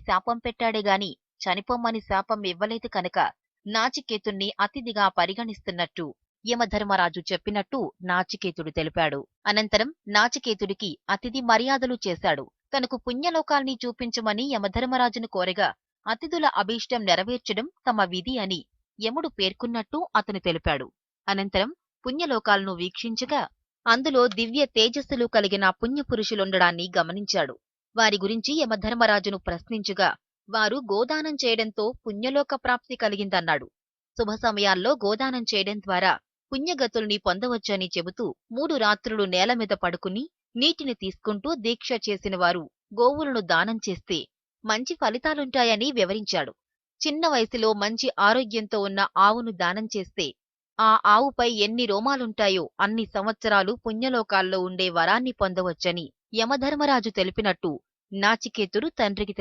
శాపం పెట్టాడే గాని చనిపోమ్మని శాపం ఇవ్వలేదు కనుక నాచికేతుణ్ణి అతిథిగా పరిగణిస్తున్నట్టు యమధర్మరాజు చెప్పినట్టు నాచికేతుడు తెలిపాడు. అనంతరం నాచికేతుడికి అతిథి మర్యాదలు చేశాడు. తనకు పుణ్యలోకాల్ని చూపించమని యమధర్మరాజును కోరగా అతిథుల అభీష్టం నెరవేర్చడం తమ విధి అని యముడు పేర్కొన్నట్టు అతను తెలిపాడు. అనంతరం పుణ్యలోకాలను వీక్షించగా అందులో దివ్య తేజస్సులు కలిగిన పుణ్యపురుషులుండడాన్ని గమనించాడు. వారి గురించి యమధర్మరాజును ప్రశ్నించగా వారు గోదానం చేయడంతో పుణ్యలోక ప్రాప్తి కలిగిందన్నాడు. శుభ సమయాల్లో గోదానం చేయడం ద్వారా పుణ్యగతుల్ని పొందవచ్చని చెబుతూ మూడు రాత్రులు నేల మీద పడుకుని నీటిని తీసుకుంటూ దీక్ష చేసిన వారు గోవులను దానం చేస్తే మంచి ఫలితాలుంటాయని వివరించాడు. చిన్న వయసులో మంచి ఆరోగ్యంతో ఉన్న ఆవును దానం చేస్తే ఆ ఆవుపై ఎన్ని రోమాలుంటాయో అన్ని సంవత్సరాలు పుణ్యలోకాల్లో ఉండే వరాన్ని పొందవచ్చని యమధర్మరాజు తెలిపినట్టు నాచికేతుడు తండ్రికి తెలిపాడు.